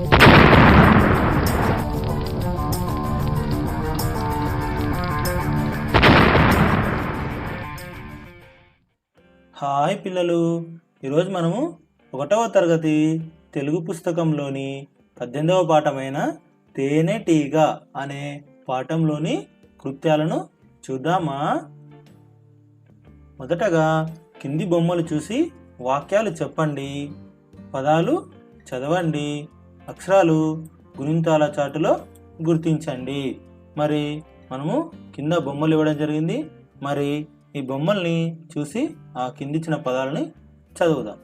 Hi పిల్లలు. ఈరోజు మనము ఒకటవ తరగతి తెలుగు పుస్తకంలోని పద్దెనిమిదవ పాఠమైన తేనెటీగ అనే పాఠంలోని కృత్యాలను చూద్దామా? మొదటగా కింది బొమ్మలు చూసి వాక్యాలు చెప్పండి. పదాలు చదవండి. అక్షరాలు గుణింతాల చాటులో గుర్తించండి. మరి మనము కింద బొమ్మలు ఇవ్వడం జరిగింది. మరి ఈ బొమ్మల్ని చూసి ఆ కిందిచ్చిన పదాలని చదువుదాం.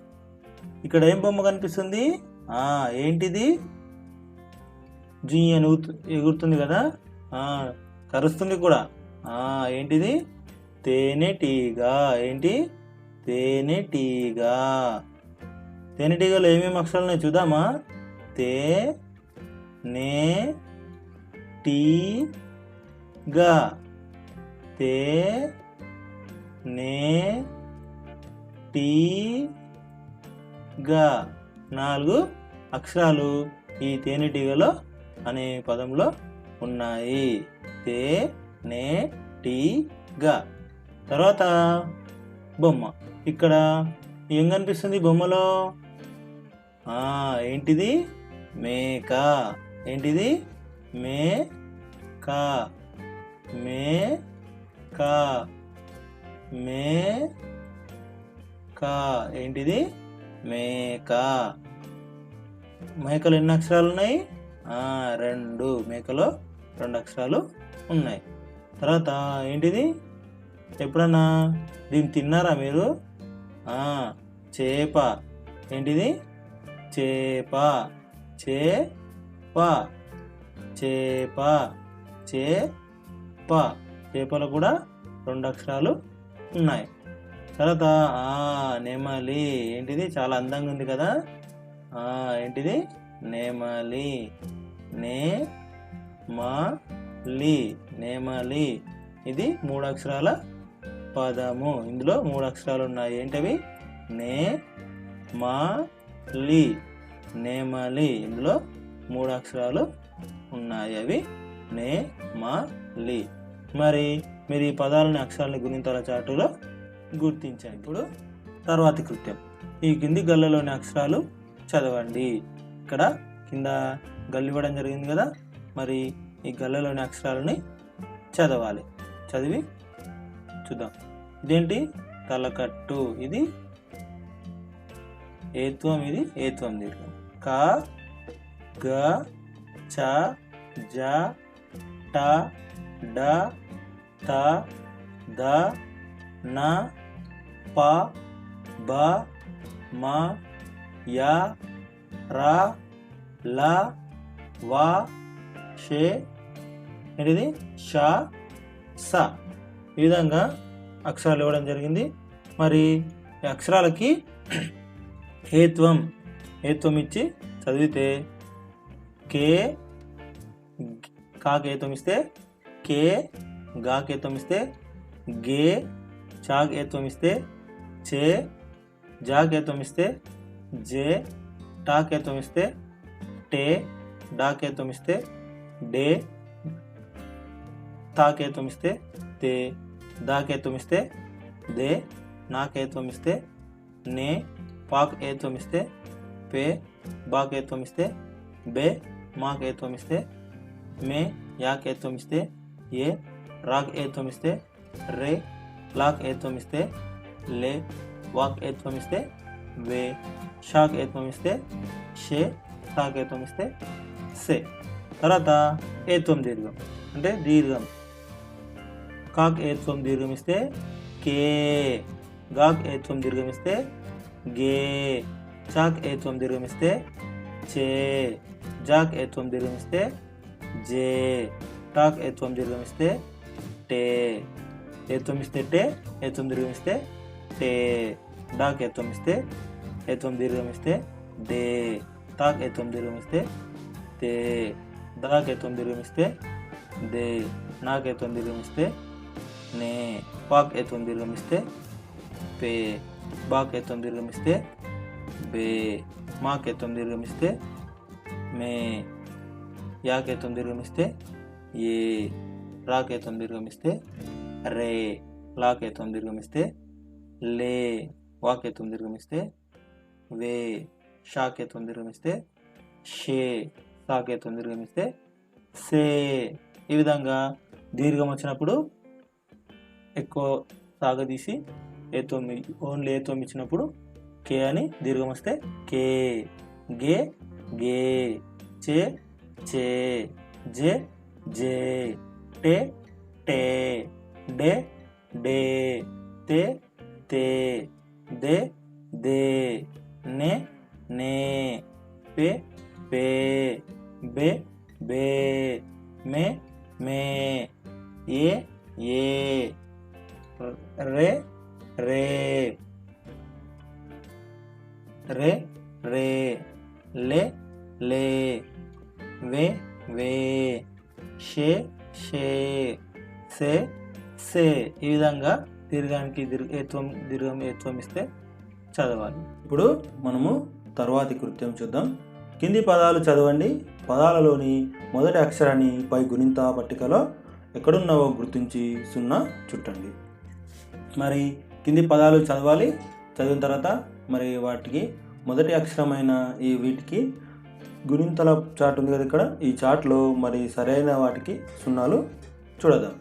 ఇక్కడ ఏం బొమ్మ కనిపిస్తుంది? ఆ ఏంటిది? జీ అని ఎగురుతుంది కదా? ఆ కరుస్తుంది కూడా. ఆ ఏంటిది? తేనెటీగ ఏంటి? తేనెటీగ తేనెటీగలో ఏమేమి అక్షరాలు చూద్దామా? తే నే టీ గా. తే నే టీ గా. నాలుగు అక్షరాలు ఈ తేనెటీగలో అనే పదంలో ఉన్నాయి. తే నే టీ గా. తర్వాత బొమ్మ. ఇక్కడ ఏం కనిపిస్తుంది బొమ్మలో? ఏంటిది? మేక. ఏంటిది? మే కా మే కా ఏంటిది? మేక. మేకలు ఎన్ని అక్షరాలు ఉన్నాయి? రెండు. మేకలో రెండు అక్షరాలు ఉన్నాయి. తర్వాత ఏంటిది? ఎప్పుడన్నా దీన్ని తిన్నారా మీరు? చేప. ఏంటిది? చేప. చేప చేప చేప చేపలు కూడా రెండు అక్షరాలు ఉన్నాయి. తర్వాత ఆ నెమలి. ఏంటిది? చాలా అందంగా ఉంది కదా. ఆ ఏంటిది? నెమలి. నే మా లి. నెమలి. ఇది మూడు అక్షరాల పదము. ఇందులో మూడు అక్షరాలు ఉన్నాయి. ఏంటవి? నే మా లి. నేమలి. ఇందులో మూడు అక్షరాలు ఉన్నాయి. అవి నే మా లి మరి మీరు ఈ పదాలని అక్షరాలని గుణింతాల చాటులో గుర్తించండి. ఇప్పుడు తర్వాతి కృత్యం. ఈ కింది గల్లలోని అక్షరాలు చదవండి. ఇక్కడ కింద గల్లివ్వడం జరిగింది కదా? మరి ఈ గల్లలోని అక్షరాలని చదవాలి. చదివి చూద్దాం. ఇదేంటి? తలకట్టు. ఇది ఏత్వం ఇది ఏత్వం దీర్ఘం. క గ చ జ ట డ త ద న ప బ మ య ర ల వ షే ఏంటిది? ష స. ఈ విధంగా అక్షరాలు ఇవ్వడం జరిగింది. మరి అక్షరాలకి హేత్వం ఏత్వం ఇచ్చి చదివితే కే కాకి ఏత్వం ఇస్తే కే గాకి ఏత్వం ఇస్తే గే చాక్ ఏత్వం ఇస్తే చే జాక్ ఏత్వం ఇస్తే జే టాక్ ఏత్వం ఇస్తే టే డాక్ ఏత్వం ఇస్తే డే తాకేత్వం ఇస్తే తే దాకేత్వం ఇస్తే దే నాకేత్వం ఇస్తే నే పాక్ ఏత్వం ఇస్తే పే బాకేత్వం ఇస్తే బే మాకేత్వం ఇస్తే మే యాకేత్వం ఇస్తే ఏ రాక్ ఏత్వం ఇస్తే రే లాక్ ఏత్వం ఇస్తే లే వాక్ ఏత్వం ఇస్తే వే షాక్ ఏత్వం ఇస్తే షే తాక్ ఏత్వం ఇస్తే సే తర్వాత ఏత్వం దీర్ఘం అంటే దీర్ఘం కాక్ ఏత్వం దీర్ఘం ఇస్తే కే గాక్ ఏత్వం దీర్ఘం ఇస్తే గే జాక్ ఏత్వం దీర్ఘం ఇస్తే చే జాక్ ఏత్వం దీర్ఘం ఇస్తే జే టాక్ ఏత్వం దీర్ఘం ఇస్తే టే ఏత్వం ఇస్తే టే ఏత్వం దీర్ఘం ఇస్తే టే డాక్ ఏత్వం ఇస్తే ఏత్వం దీర్ఘం ఇస్తే డే తాక్ ఏత్వం దీర్ఘం ఇస్తే తే దాక్ ఏత్వం దీర్ఘం ఇస్తే దే నాక్ ఏత్వం దీర్ఘం ఇస్తే నే పాక్ ఏత్వం దీర్ఘం ఇస్తే పే బాక్ ఏత్వం దీర్ఘం ఇస్తే బే మాకే ఏత్వం గమిస్తే మే యాకే యాకేతం గమిస్తే ఏ రాకేతం గమిస్తే రే లాకే లాకేతం గమిస్తే లే వాకే వాకేతం గమిస్తే వే షాకేతం గమిస్తే షే సాకే సాకేతం గమిస్తే సే. ఈ విధంగా దీర్ఘం వచ్చినప్పుడు ఎక్కువ సాగదీసి ఏతో ఓన్లీ ఏతో ఇచ్చినప్పుడు కే అని దీర్ఘం వస్తే కే గే గే చే చే జే జే టే టే డే డే తే తే దే దే నే నే పే పే బే బే మే మే ఏ ఏ రే రే రే రే లే లే వే వే షే షే సే సే. ఈ విధంగా దీర్ఘానికి దీర్ఘ ఏత్వం దీర్ఘం ఏత్వం ఇస్తే చదవాలి. ఇప్పుడు మనము తర్వాతి కృత్యం చూద్దాం. కింది పదాలు చదవండి. పదాలలోని మొదటి అక్షరాన్ని పై గుణింత పట్టికలో ఎక్కడున్నావో గుర్తించి సున్నా చుట్టండి. మరి కింది పదాలు చదవాలి. చదివిన తర్వాత మరి వాటికి మొదటి అక్షరమైన ఈ వీటికి గుణింతల చార్ట్ ఉంది కదా ఇక్కడ. ఈ చాట్లో మరి సరైన వాటికి సున్నాలు చూడదాం.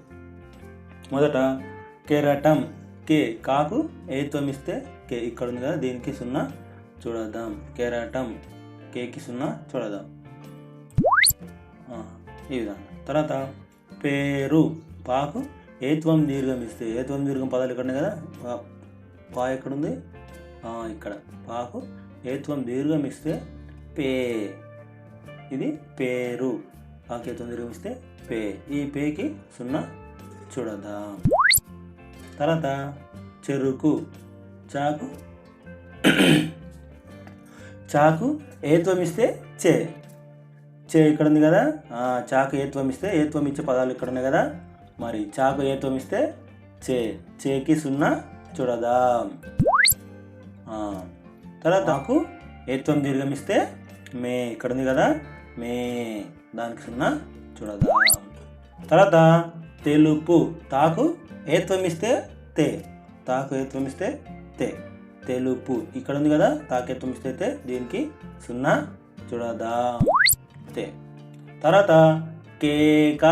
మొదట కెరటం కే కాకు ఏత్వం ఇస్తే కే. ఇక్కడ ఉంది కదా దీనికి సున్నా చూడదాం. కెరటం కేకి సున్నా చూడదాం. ఈ విధంగా. తర్వాత పేరు పాకు ఏత్వం దీర్ఘం ఇస్తే. ఏత్వం దీర్ఘం పదాలు ఇక్కడ కదా? పా- ఎక్కడుంది? ఇక్కడ. పాకు ఏత్వం దీర్ఘం ఇస్తే పే. ఇది పేరు. పాకు ఏత్వం దీర్ఘం ఇస్తే పే. ఈ పేకి సున్నా చూడదాం. తర్వాత చెరుకు. చాకు. చాకు ఏత్వం ఇస్తే చే. చే ఇక్కడ ఉంది కదా? ఆ, చాకు ఏత్వం ఇస్తే ఏత్వం ఇచ్చే పదాలు ఇక్కడ ఉన్నాయి కదా? మరి చాకు ఏత్వం ఇస్తే చే. చేకి సున్నా చూడదాం. తర్వాత నాకు ఏత్వం దీర్ఘం ఇస్తే మే ఇక్కడ ఉంది కదా మే దానికి సున్నా చూడదాం. తర్వాత తెలుపు తాకు ఏత్వం ఇస్తే తే. తాకు ఏత్వం ఇస్తే తే. తెలుపు ఇక్కడ ఉంది కదా తాకేత్వం ఇస్తే తే దీనికి సున్నా చూడదాం. తే. తర్వాత కేక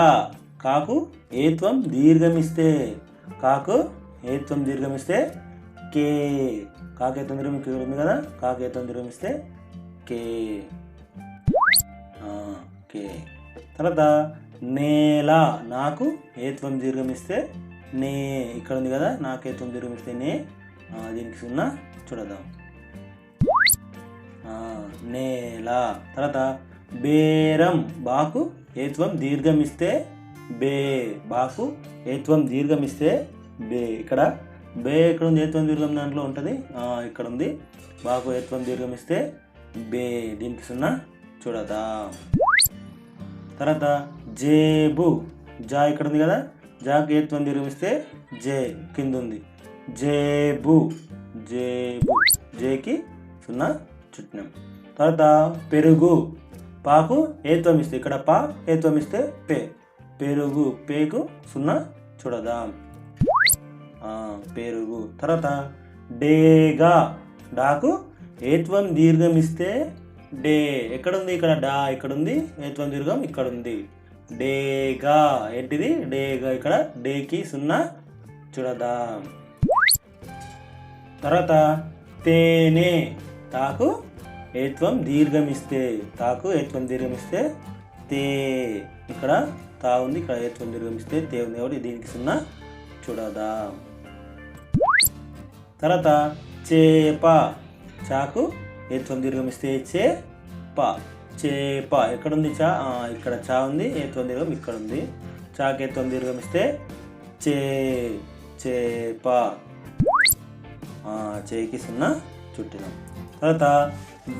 కాకు ఏత్వం దీర్ఘమిస్తే. కాకు ఏత్వం దీర్ఘమిస్తే కే. కాకే దీర్ఘం ఇక్కడ ఉంది కదా? కాకేత్వం ఇస్తే కే. కే. తర్వాత నేల నాకు ఏత్వం దీర్ఘం ఇస్తే నే. ఇక్కడ ఉంది కదా? నాకు ఏత్వం దీర్ఘమిస్తే నే. దీనికి సున్నా. చూడదాం. నేల. తర్వాత బేరం బాకు ఏత్వం దీర్ఘం ఇస్తే బే. బాకు ఏత్వం దీర్ఘం ఇస్తే బే. ఇక్కడ బే ఇక్కడ ఉంది ఏత్వం దీర్ఘం దాంట్లో ఉంటుంది. ఇక్కడ ఉంది బాకు ఏత్వం దీర్ఘమిస్తే బే దీనికి సున్నా. చూడదా? తర్వాత జేబు. జా ఇక్కడ ఉంది కదా? జాకు ఏత్వం దీర్ఘమిస్తే జే కింద ఉంది జేబు. జేబు. జేకి సున్నా చుట్టినాం తర్వాత పెరుగు. పాకు ఏత్వం ఇస్తే ఇక్కడ పా ఏత్వం ఇస్తే పే. పెరుగు పేకు సున్నా. చూడదాం? పెరుగు. తర్వాత డేగా. డాకు ఏత్వం దీర్ఘం ఇస్తే డే. ఎక్కడ ఉంది ఇక్కడ? డా ఇక్కడ ఉంది ఏత్వం దీర్ఘం ఇక్కడ ఉంది డేగా. ఏంటిది? డేగా. ఇక్కడ డేకి సున్నా. చూడదాం? తర్వాత తేనే. తాకు ఏత్వం దీర్ఘం ఇస్తే తాకు ఏత్వం దీర్ఘం ఇస్తే తే. ఇక్కడ తా ఉంది. ఇక్కడ ఏత్వం దీర్ఘం ఇస్తే తే ఉంది. కాబట్టి దీనికి సున్నా. చూడదాం? తర్వాత చేప చాకు. ఏత్వం దీర్ఘమిస్తే చే ప. చేప ఎక్కడుంది చా? ఇక్కడ చా ఉంది. ఏత్వం దీర్ఘం? ఇక్కడ ఉంది. చాకు ఏత్వం దీర్ఘమిస్తే చే చేప చేకి సున్నా చుట్టినాం. తర్వాత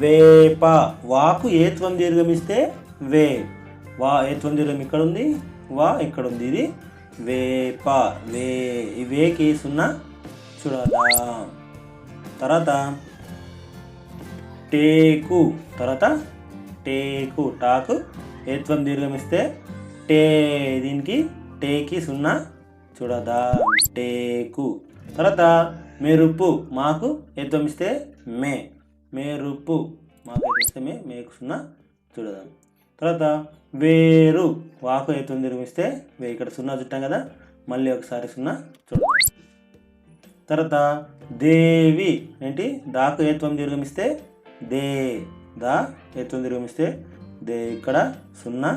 వేప వాకు ఏత్వం దీర్ఘమిస్తే వే. వా ఏత్వం దీర్ఘం ఇక్కడ ఉంది? వా ఇక్కడ ఉంది. ఇది వేప వే ఈ వేకి సున్నా చూడాలా? తర్వాత టేకు తర్వాత టేకు టాకు. ఏత్వం దీర్ఘమిస్తే టే దీనికి టేకి సున్నా. చూడదా టేకు. తర్వాత మెరుపు మాకు ఏత్వం ఇస్తే మే. మెరుపు మాకు ఏత్వం మే మేకు సున్నా. చూడదాం తర్వాత వేరు వాకు ఏత్వం దీర్ఘమిస్తే వే ఇక్కడ సున్నా చుట్టాం కదా మళ్ళీ ఒకసారి సున్నా చూడదాం తర్వాత దేవి ఏంటి? దాకు ఏత్వం దీర్ఘమిస్తే దే దా ఏత్వం దీర్ఘమిస్తే దే. ఇక్కడ సున్నా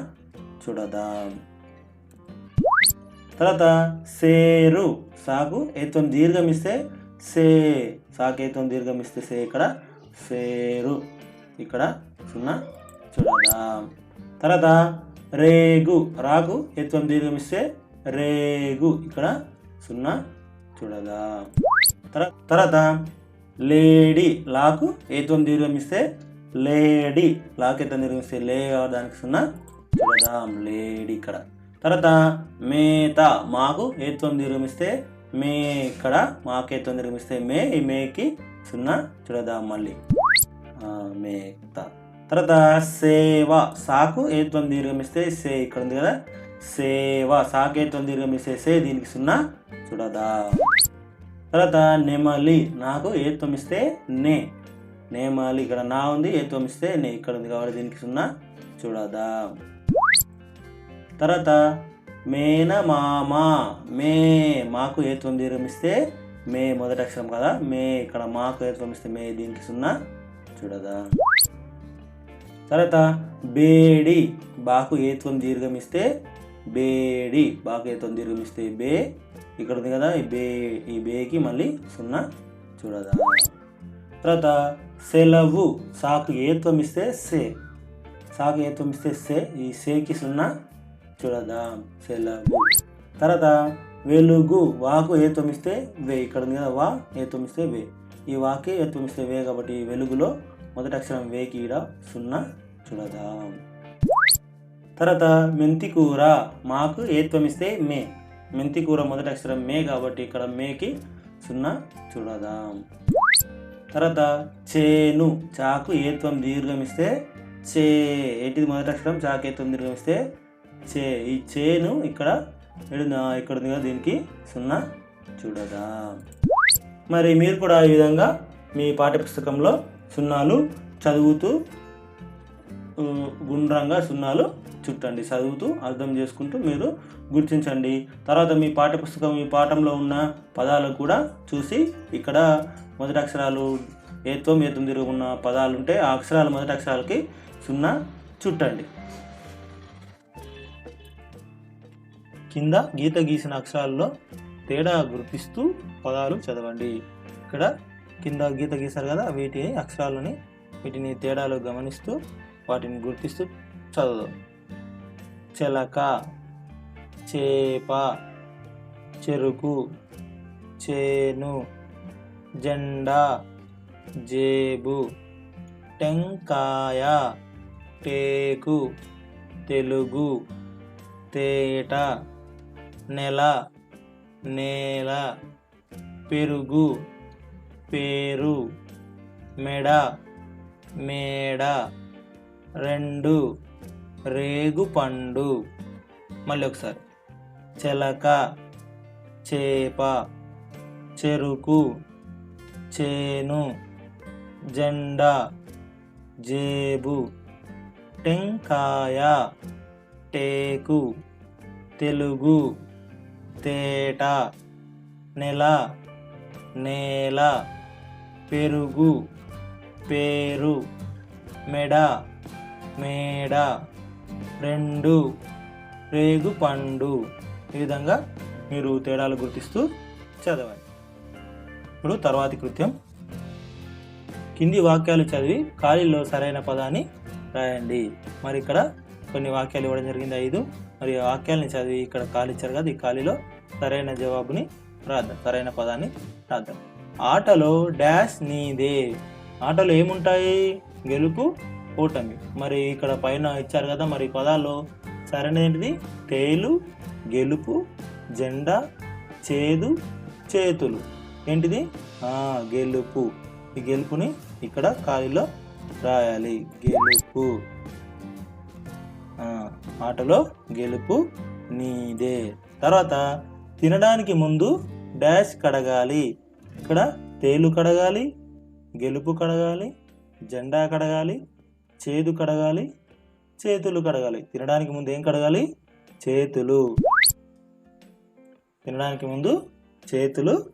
చూడదాం? తర్వాత సేరు సాకు ఏత్వం దీర్ఘమిస్తే సే సాకు ఏత్వం దీర్ఘమిస్తే సే ఇక్కడ సేరు. ఇక్కడ సున్నా చూడదాం? తర్వాత రేగు రాకు ఏత్వం దీర్ఘమిస్తే రేగు. ఇక్కడ సున్నా చూడదా? తర్వాత లేడీ లాకు ఏత్వం దీర్ఘమిస్తే లేడీ. లాకు ఏత్వం దీర్ఘమిస్తే లే దానికి సున్నా. చూడదాం? లేడీ ఇక్కడ. తర్వాత మేత మాకు ఏత్వం దీర్ఘమిస్తే మే ఇక్కడ. మాకు ఏత్వం దీర్ఘమిస్తే మే. ఈ మేకి సున్నా. చూడదాం మళ్ళీ? మేత. తర్వాత సేవ. సాకు ఏత్వం దీర్ఘమిస్తే సే ఇక్కడ ఉంది కదా. సేవ సాకు ఏత్వం దీర్ఘమిస్తే దీనికి సున్నా చూడదా తర్వాత నెమలి నాకు ఏత్వం ఇస్తే నే. నేమాలి ఇక్కడ నా ఉంది ఏత్వం ఇస్తే నే. ఇక్కడ ఉంది కాబట్టి దీనికి సున్నా చూడదా తర్వాత మేనమామ మే. మాకు ఏత్వం దీర్ఘమిస్తే మే మొదటి అక్షరం కదా. మే ఇక్కడ మాకు ఏత్వం ఇస్తే మే దీనికి సున్నా చూడదా తర్వాత బేడి బాకు ఏత్వం దీర్ఘమిస్తే బేడి. బాకు ఏత్వం దీర్ఘమిస్తే బే. ఇక్కడ ఉంది కదా ఈ బే ఈ బేకి మళ్ళీ సున్నా చూడదా. తర్వాత సెలవు. సాకు ఏత్వం ఇస్తే సే. సాకు ఏత్వం ఇస్తే సే. ఈ సేకి సున్నా చూడదా. సెలవు. తర్వాత వెలుగు. వాకు ఏత్వం ఇస్తే వే. ఇక్కడ ఉంది కదా వా ఏత్వం ఇస్తే వే. ఈ వాకే ఏత్వం ఇస్తే వే కాబట్టి వెలుగులో మొదటి అక్షరం వేకి ఈడ సున్నా చూడదా. తర్వాత మెంతి కూర మాకు ఏత్వం ఇస్తే మే. మెంతి కూర మొదటి అక్షరం మే కాబట్టి ఇక్కడ మేకి సున్నా చూడదాం. తర్వాత చేను చాకు ఏత్వం దీర్ఘమిస్తే చే. ఏంటిది మొదటి అక్షరం? చాకు ఏత్వం దీర్ఘమిస్తే చే. ఈ చేను ఇక్కడ ఇక్కడ ఉంది కదా దీనికి సున్నా చూడదా. మరి మీరు కూడా ఈ విధంగా మీ పాఠ్యపుస్తకంలో సున్నాలు చదువుతూ గుండ్రంగా సున్నాలు చుట్టండి. చదువుతూ అర్థం చేసుకుంటూ మీరు గుర్తించండి. తర్వాత మీ పాఠ్యపుస్తకం మీ పాఠంలో ఉన్న పదాలు కూడా చూసి ఇక్కడ మొదటి అక్షరాలు ఏత్వం ఏత్వం తిరుగు ఉన్న పదాలు ఉంటే ఆ అక్షరాలు మొదటి అక్షరాలకి సున్నా చుట్టండి. కింద గీత గీసిన అక్షరాల్లో తేడా గుర్తిస్తూ పదాలు చదవండి. ఇక్కడ కింద గీత గీశారు కదా వీటి అక్షరాలని వీటిని తేడాలు గమనిస్తూ వాటిని గుర్తిస్తూ చదువు చెలక చేప చెరుకు చేను జెండా జేబు టెంకాయ టేకు తెలుగు తేట నెల నేల పెరుగు పేరు మెడ మేడ రెండు. రేగుపండు మళ్ళీ ఒకసారి. చెలక చేప చెరుకు చేను జెండా జేబు టెంకాయ టేకు తెలుగు తేట నెల నేల పెరుగు పేరు మెడ మేడ రెండు రేగు పండు. ఈ విధంగా మీరు తేడాలు గుర్తిస్తూ చదవండి ఇప్పుడు తర్వాతి కృత్యం. కింది వాక్యాలు చదివి ఖాళీలో సరైన పదాన్ని రాయండి. మరి ఇక్కడ కొన్ని వాక్యాలు ఇవ్వడం జరిగింది ఐదు. మరి వాక్యాలను వాక్యాలని చదివి ఇక్కడ ఖాళీ ఇచ్చారు కదా ఈ ఖాళీలో సరైన జవాబుని రాద్దాం సరైన పదాన్ని రాద్దాం. ఆటలో డాష్ నీదే. ఆటలో ఏముంటాయి? గెలుపు ఓటమి. మరి ఇక్కడ పైన ఇచ్చారు కదా మరి పదాలు సరైనది తేలు గెలుపు జెండా చేదు చేతులు. ఏంటిది? గెలుపు. ఈ గెలుపుని ఇక్కడ ఖాళీలో రాయాలి. గెలుపు. ఆటలో గెలుపు నీదే. తర్వాత తినడానికి ముందు డాష్ కడగాలి. ఇక్కడ తేలు కడగాలి గెలుపు కడగాలి జెండా కడగాలి చేదు కడగాలి చేతులు కడగాలి. తినడానికి ముందు ఏం కడగాలి? చేతులు. తినడానికి ముందు చేతులు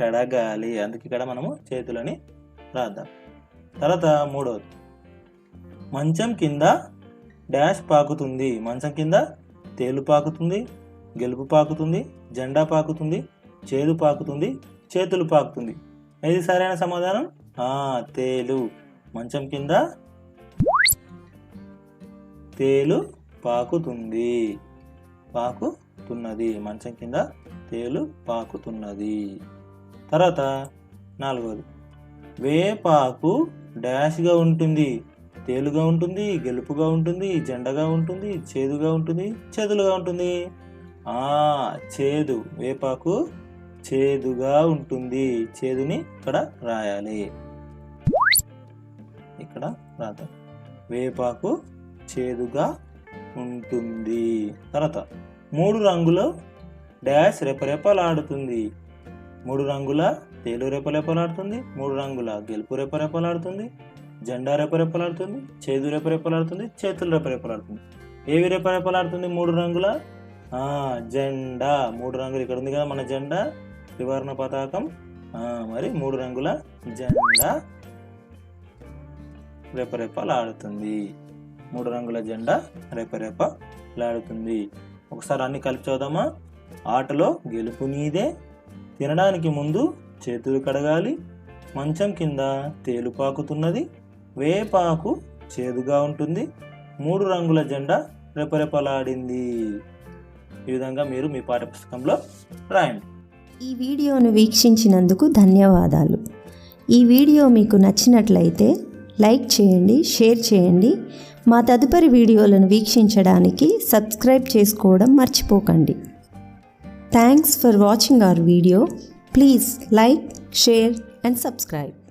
కడగాలి. అందుకే ఇక్కడ మనము చేతులని రాద్దాం. తర్వాత మూడవది మంచం కింద డాష్ పాకుతుంది. మంచం కింద తేలు పాకుతుంది గెలుపు పాకుతుంది జెండా పాకుతుంది చేదు పాకుతుంది చేతులు పాకుతుంది. ఏది సరైన సమాధానం? తేలు. మంచం కింద తేలు పాకుతుంది. పాకుతున్నది. మంచం కింద తేలు పాకుతున్నది. తర్వాత నాలుగోది వేపాకు డాష్గా ఉంటుంది. తేలుగా ఉంటుంది గెలుపుగా ఉంటుంది జెండగా ఉంటుంది చేదుగా ఉంటుంది చేదులుగా ఉంటుంది. ఆ చేదు. వేపాకు చేదుగా ఉంటుంది. చేదుని ఇక్కడ రాయాలి. ఇక్కడ రాత వేపాకు చేదుగా ఉంటుంది. తర్వాత మూడు రంగుల డాష్ రెపరెపలాడుతుంది. మూడు రంగుల తేలు రెపరెపలాడుతుంది. మూడు రంగుల గెలుపు రెపరెపలాడుతుంది. జెండా రెపరెపలాడుతుంది. చేదు రెపరెపలాడుతుంది. చేతులు రెపరెపలాడుతుంది. ఏవి రెపరెపలాడుతుంది? మూడు రంగుల? జెండా. మూడు రంగులు ఇక్కడ ఉంది కదా మన జెండా. త్రివర్ణ పతాకం. మరి మూడు రంగుల జెండా రెపరెపలాడుతుంది. మూడు రంగుల జెండా రెపరెపలాడుతుంది ఒకసారి అన్ని కలిపి చూద్దామా? ఆటలో గెలుపు నీదే. తినడానికి ముందు చేతులు కడగాలి. మంచం కింద తేలుపాకుతున్నది వేపాకు చేదుగా ఉంటుంది. మూడు రంగుల జెండా రెపరెపలాడింది ఈ విధంగా మీరు మీ పాఠ్యపుస్తకంలో రాయండి. ఈ వీడియోను వీక్షించినందుకు ధన్యవాదాలు. ఈ వీడియో మీకు నచ్చినట్లయితే లైక్ చేయండి షేర్ చేయండి. మా తదుపరి వీడియోలను వీక్షించడానికి సబ్స్క్రైబ్ చేసుకోవడం మర్చిపోకండి. Thanks for watching our video please like share and subscribe